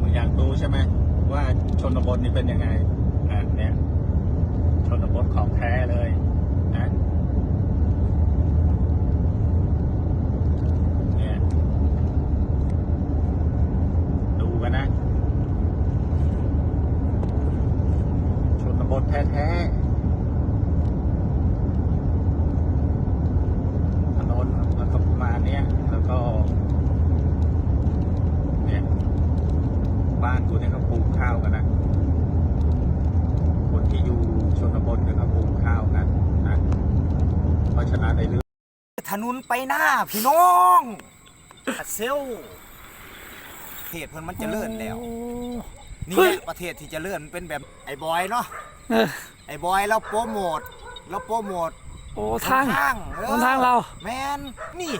มึงอยากรู้ใช่ไหมว่าชนบทนี่เป็นยังไงอะเนี่ย ชนบทของแท้เลยนะเนี่ยดูกันนะ ชนบทแท้ๆถนนแล้วก็ประมาณเนี้ยแล้วก็ เนี่ย บ้านกูเนี่ยเขาปลูกข้าวกันนะคนที่อยู่ชนบทเนี่ยเขาปลูกข้าวกันนะเพราะฉะนั้นในเรื่องถนนไปหน้าพี่น้องอัดเซลประเทศเพิ่นมันเจะเลื่อนแล้ว นี่เฮ้แหยละประเทศที่เจะเลื่อนเป็นแบบไอ้บอยเนาะเออไอ้บอยเราโปรโมทเราโปรโมทโอ้ทางทางออหนทางเรา แมนนี่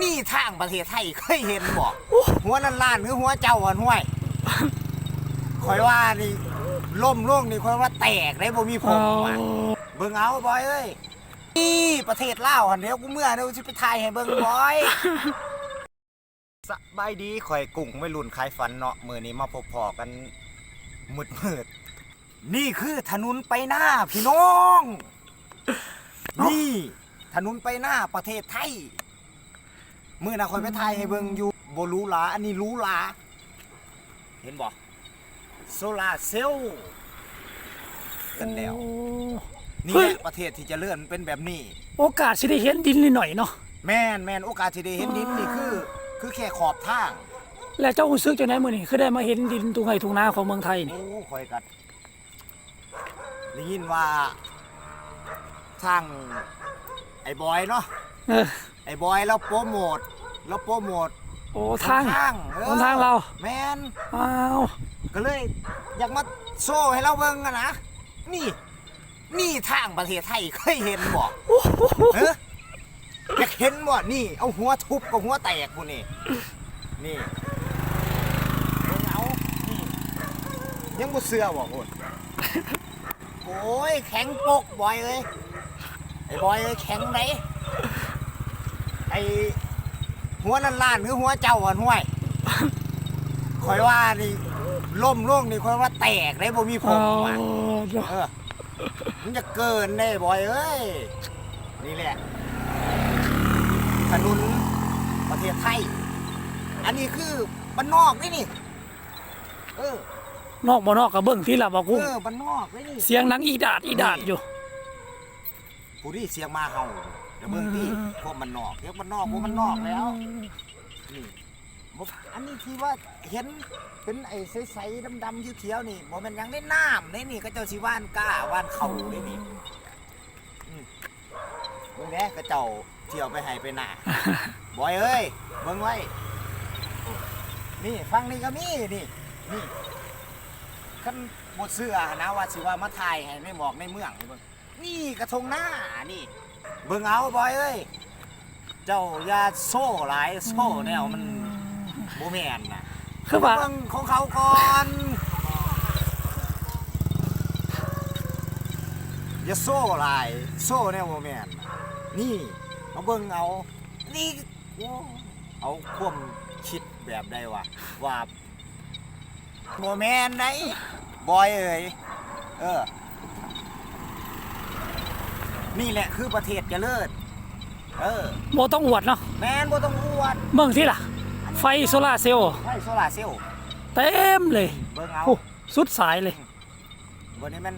นี่ทางประเทศไทยเคยเห็นบ่หัวล้านล้านๆหรือหัวเจ้าอันห้วย คอยว่านี่ล่มล่วงนี่คอยว่าแตกได้บ่มีผเอามว่ะเบิ่งเอาบอยเอ้ยนี่ประเทศลาวหันเดี๋ยวกูเมื่อเดี๋ยวสิไปถ่ายให้เบิ่งบอยสบายดีข่อยกุ้งไม่รุ่นขายฝันเนาะมื้อนี้มาพบพอกันมืดมืดๆนี่คือถนนไปหน้าพี่น้อง นี่ถนนไปหน้าประเทศไทยมื้อน่ะข่อยไปถ่ายให้เบิ่งอยู่บ่หรู้หลาอันนี้หรู้หลา เห็นบ่โซลาร์เซลล์กันแล้วโอ้นี่เฮ้ยแหละประเทศที่เจะเลื่อนเป็นแบบนี้ โอกาสสิได้เห็นดินนิดหน่อยเนาะแม่นแม่นโอกาสที่ได้เห็นดินนี่คือ คือแค่ขอบทาง และเจ้ารู้สึกจังไดมื้อนี้คือได้มาเห็นดินตุงไห้ทุ่งนาของเมืองไทยนี่ โอ้คอยกัดได้ยินว่าทางไอ้บอยเนาะเออไอ้บอยเราโปรโมทเราโปรโมท โอ้ทางทางเออหนทางเรา แม่นอ้าวก็เลย อยากมาโซ่ให้เราเบิ่งอะนะ นี่ นี่ทางประเทศไทยเคยเห็นบ่เอออยากเห็นบ่นี่ เอาหัวทุบกับหัวแตกพวกนี่ นี่เบิ่งเอานี่ยังบ่เชื่อบ่คนโอ้ยแข็งปกบอยเอ้ยไอ้บอยเอ้ยแข็งไหนไอ้ หัวล้านล้านๆหรือหัวเจ้าอันห้วยคอยว่านี่ล่มล่วงนี่คอยว่าแตกได้บ่มีผเอามว่ะเออมันจะเกินได้บอยเอ้ยนี่แหละถนนประเทศไทย อันนี้คือบ้านนอกนี่นี่เออนอกบ่นอกก็เบิ่งที่ล่ะบ่กูเออบ้านนอกนี่นี่ เสียงหนังอีดาดอีดาดอยู่ ผู้ที่เสียงมาเห่า เดี๋ยวเบิ่งที่อืมพวกมันนอกเรียกมันนอกพวกมันนอกแล้วนี่บ่อันนี้ที่ว่าเห็นเป็นไอ้ใสๆดำๆเขียวๆนี่บ่แมันหยังได้น้ำได้นี่ก็เจ้าสิว่านกล้าว่านเขาได้นี่อืมเบิ่งแหน่ก็เจ้าเที่ยวไปให้ไปหน้า บอยเอ้ยเบิ่งไว้นี่ฟังนี่ก็มีนี่นี่คันบ่เชื่อนะว่าสิว่ามาถ่ายให้ในหมอกในเมืองนี่เบิ่งนี่กระทงหน้านี่ เบิ่งเอาบอยเอ้ย เจ้าอย่าโซ่หลายโซ่แนวมันบ่แม่นน่ะคือว่า เบิ่งของเขาก่อน อย่าโซ่หลายโซ่แนวบ่แม่นน่ะนี่เอาเบิ่งเอา นี่โอ้เอาความคิดแบบใดวะว่าบ่แม่นไดบอยเอ้ย เออ นี่แหละคือประเทศเจริญเออบ่ต้องอวดเนาะแม่นบ่ต้องอวดเบิ่งที่ล่ะ ไฟโซลาร์เซลล์ไฟโซลาร์เซลล์เต็มเลยเบิ่งเอาโอ้สุดสายเลยวันนี้มัน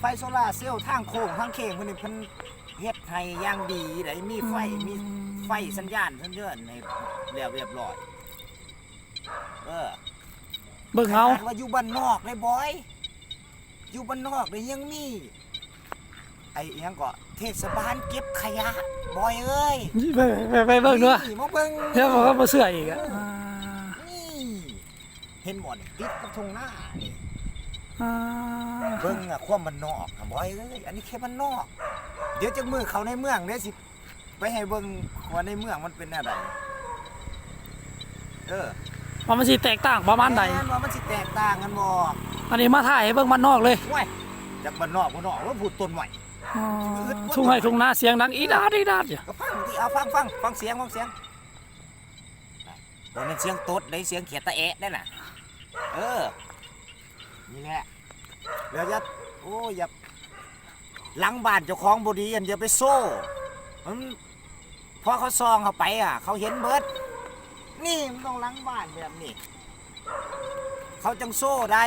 ไฟโซลาร์เซลล์ทางโค้งทางเข่งเพิ่นนี่เพิ่นเฮ็ดให้อย่างดีได้มีไฟมีไฟสัญญาณสัญญาณให้แล้วเรียบร้อยเออเบิ่งเอาขนดว่าอยู่บ้านนอกเลยบอย อยู่บ้านนอกเลยยังมี ไอ้อิหยังก็เทศบาลเก็บขยะบอยเอ้ยไปไปไปเบิ่งเด้อนี่มาเบิ่งเดี๋ยวบอกว่าบ่เชื่ออีกอะอ่านี่เห็นบ่นี่ติดกับทงหน้านี่อ่าเบิ่งอะความมันนอกอะบอยเอ้ยอันนี้แค่มันนอก เดี๋ยวจะมือเขาในเมืองเดี๋ยวสิ ไปให้เบิ่งว่าในเมืองมันเป็นอะไรเออว่ามันสิแตกต่างประมาณใดแว่ามันสิแตกต่างกันบ่อันนี้มาถ่ายให้เบิ่งบ้านนอกเลยว้ยจากบ้านนอกบ้านนอกว่าพูดต้นใหม่อ่า ทุ่งไห้ทุ่งนาเสียงดังอีดาดอีดาดอยู่ก็ฟังที่เอาฟังฟังฟังเสียงฟังเสียงบ่แม่นเสียงตดได้เสียงเขียดตะแอะได้น่ะ เออ นี่แหละเดี๋ยวจะโอ้อย่าหลังบ้านเจ้าของบดีอันอย่าไปโซ่มันพอเขาซองเข้าไปอะ เขาเห็นเบิด นี่มันต้องหลังบ้านแบบนี้ เขาจังโซ่ได้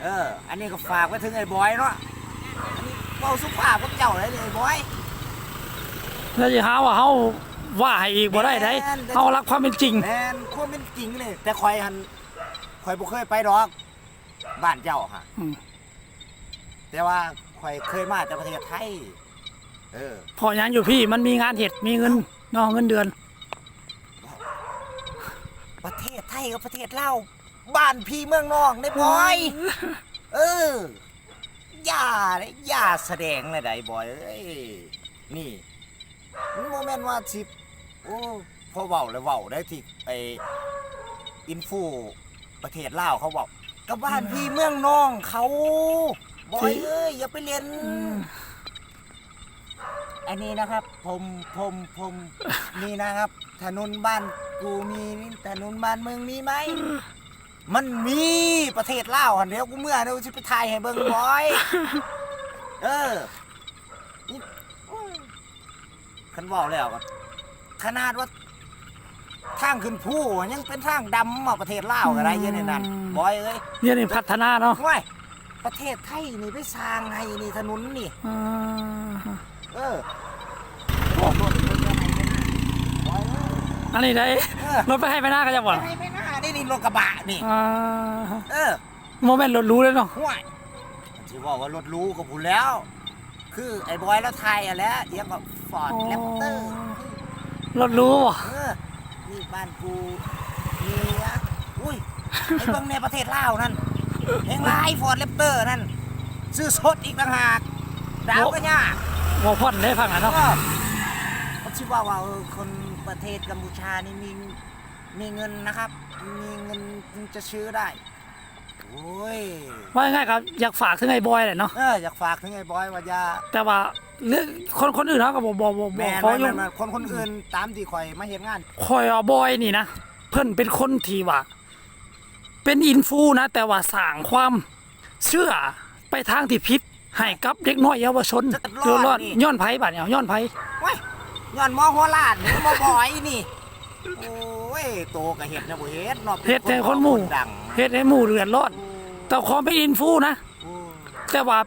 เออ อันนี้ก็ฝากไว้ถึงไอ้บอยเนาะอันนี้ เบาสุภาพกับเจ้าเลยนี่ไอ้บอยแล้วจะหาว่าเฮาว่าให้อีกบ่ได้ได้แม่นเฮารักความเป็นจริงแมนควรเป็นจริงเลยแต่คอยหันคอยบ่เคยไปดอก บ้านเจ้าฮะอืมแต่ว่าคอยเคยมาจากประเทศไทย เออพอยังอยู่พี่มันมีงานเห็ดมีเงินเนอกเงินเดือน ประเทศไทยกับประเทศลาวบ้านพี่เมืองนองได้บอย เออ อย่าเลยอย่าแสดงเลยได้บอยเอ้ยนี่มันโมเมนต์ว่าสิโอ้พอเว้าเลยเว้าได้ที่ไออินฟูประเทศลาวเขาบอกกับบ้านพี่เมืองนองเขาบอยเอ้ยอย่าไปเรียนอันนี้นะครับ ผมผมผมนี่นะครับ ถนนบ้านกูมีนี่ถนนบ้านเมืองมีไหม มันมีประเทศลาวหันเดี๋ยวกูเมื่อเดี๋ยวสิไปถ่ายให้เบิ่งบอย เออนี่คันบอกแล้วก็ขนาดว่าทางขึ้นผู้ยังเป็นทางดำมาประเทศลาวก็ได้เยอะในนั้นอืมบอยเอ้ยเนี่ยนี่พัฒนาเนาะว้ายประเทศไทยนี่ไปสร้างให้นี่ถนนนี่อ่าเออโอ้รถรถจะไหนไม่น่าบอยเอ้ยอันนี้ได้เออรถไปให้ไปหน้าก็จะบ่นไม่ไม่น่าได้ นี่รถกระบะนี่ อ่าเออโมเมนต์รถรู้เลยเนาะห่วยที่ว่าว่ารถรู้กับผมแล้ว คือไอ้บอยแล้วไทยอะแหล้วเรียกว่าฟอร์ดแรปเตอร์รถรู้บ่เออนี่บ้านกูเนี่ยอุ้ยไอ้เบิ่งในประเทศลาวนั่นเฮงไลฟอร์ดแรปเตอร์นั่นซื้อสดอีกต่างหากดาวก็ยาก บ่พ่อนได้ฟังอะเนาะก็เขาชื่อว่าว่าเออคนประเทศกัมพูชานี่มีมีเงินนะครับ มีเงินจึงจะซื้อได้ โอ้ย ว่าง่ายๆครับอยากฝากถึงไอ้บอยแหละเนาะเอออยากฝากถึงไอ้บอยว่าอย่าแต่ว่าเรื่องคนคนอื่นเขาก็บ่บ่บ่แมบ่นขอแมยุ่นงแม่นคนคนอื่นตามที่ข่อยมาเห็นงาน คอยเอาบอยนี่นะเพิ่นเป็นคนที่ว่าเป็นอินฟูนะ แต่ว่าสร้างความเชื่อไปทางที่ผิดให้กับเด็กน้อยเยาวชนเดือดร้อนย้อนไผบาดเนี่ยย้อนไผเว้ยย้อนมอหัวลาดนี่มอบอยนี่ โอ้ยโตก็เห็ดนะบ่เฮ็ดเนาะป็เฮ็ดแต่คนหมู่ดังเฮ็ดให้หมู่เดือดร้อนแต่ความเป็นอินฟูนะโอ้แต่ว่า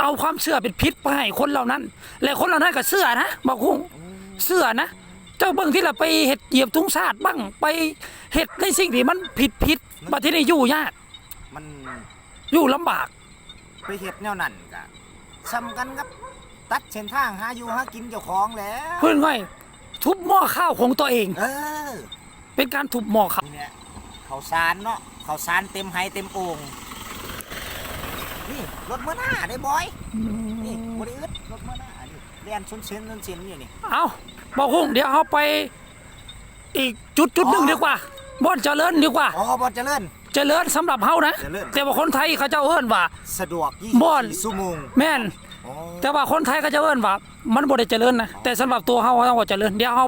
เอาความเชื่อเป็นพิษไปให้คนเหล่านั้น และคนเหล่านั้นก็เชื่อนะบอกคุ้งเชื่อนะ เจ้าเบิ่งที่ละไปเฮ็ดเหยียบทุ่งชาติบ้างไปเฮ็ดในสิ่งที่มันผิดผิดบัดที่นี่อยู่ยากมันอยู่ลำบาก ไปเฮ็ดแนวนั้นก็ซ้ำกันกับ ตัดเส้นทางหาอยู่หากินเจ้าของแล้ว เพื่อนง่อย ทุบหม้อข้าวของตัวเอง เออเป็นการทุบหม้อข้าวนี่แหละข้าวสารเนาะข้าวสารเต็มไหเต็มโอ่งนี่รถเมื่อหน้าได้บอยนี่บริอึดรถเมื่อหน้านี่เรียนชุนเชนชุนเชนอยู่นี่เอาบอกคุ้งเดี๋ยวเอาไป อีกจุดจุดหนึ่งอ๋อดีกว่าบ่อนเจริญดีกว่า อ๋อบอลเจริญ เจริญสำหรับเฮานะ เจริญ แต่ว่าคนไทยเขาเจ้าเอิ้นว่า สะดวกบ่อน24ชั่วโมง แม่นอ๋อ แต่ว่าคนไทยก็จะเอิ้นว่ามันบ่ได้เจริญนะแต่สำหรับตัวเฮาเราว่าเจริญเดี๋ยวเฮา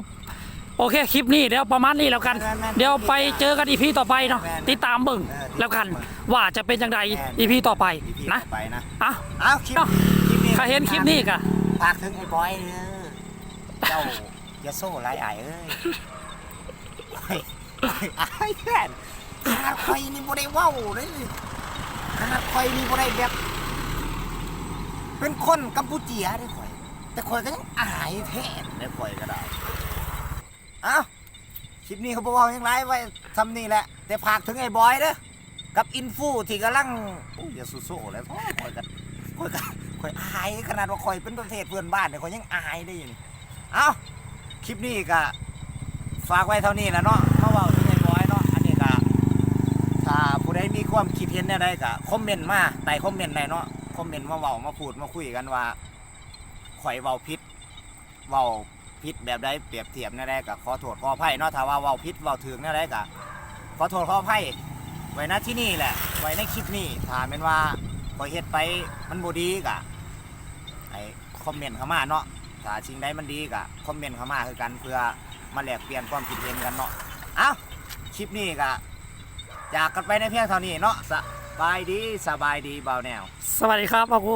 โอเคคลิปนี้เดี๋ยวประมาณนี้แล้วกัน เดี๋ยวไปเจอกันอีพีต่อไปเนาะติดตามเบิ่งแล้วกัน ว่าจะเป็นจังไดอีพีต่อไปอีพีนะต่อไปนะอะเอาคลิปเอ้าคลิปนี้ใครเห็นคลิปนี้ก็ฝากถึงไอ้บอยเด้อเจ้าอย่าโซ่หลายอายเอ้ยโอ้ยโอ้ยอายแค่นขนาดข่อยนี่บ่ได้เว้าเลยขนาดข่อยนี่บ่ได้แบบ เป็นคนกัมพูเจียได้ข่อย แต่ข่อยก็ยังอายแท้ได้ข่อยก็ได้เอ้าคลิปนี้เขาบอกว่าย่างไรไว้ทำนี่แหละ แต่ฝากถึงไอ้บอยเด้อกับอินฟูที่กำลังโอ้ยอย่าสู้ๆเลยพ่อข่อยกันข่อยกันข่อยอายขนาดว่าข่อยเป็นประเทศเพื่อนบ้านเนี่ยข่อยยังอายได้อยู่นี่เอ้าคลิปนี้ก็ฝากไว้เท่านี้แหละเนาะมาเว่าถึงไอ้บอยเนาะอันนี้ก็ถ้าผู้ใดมีความคิดเห็นอะไรก็คอมเมนต์มาใต้คอมเมนต์ไหนเนาะ คอมเมนต์มาเว้ามาพูดมาคุยกันว่าข่อยเว้าผิดเว้าพิษแบบใดเปรียบเทียบแนั่นได้ก็ขอโทษขออภัยเนาะถ้าว่าเว้าพิษเว้าถึงแนั่นได้ก็ขอโทษขออภัยไว้ณที่นี่แหละ ไว้ในคลิปนี้ถ้าเป็นว่าพอเฮ็ดไปมันบ่ดีก็ให้คอมเมนต์เข้ามาเนาะถ้าสิ่งใดมันดีก็คอมเมนต์เข้ามาคือกันเพื่อมาแลกเปลี่ยนความคิดเห็นกันเนาะเอ้าคลิปนี้ก็จากกันไปในเพียงเท่านี้เนาะส บายดีสบายดีเบาแนว สวัสดีครับพ่อครู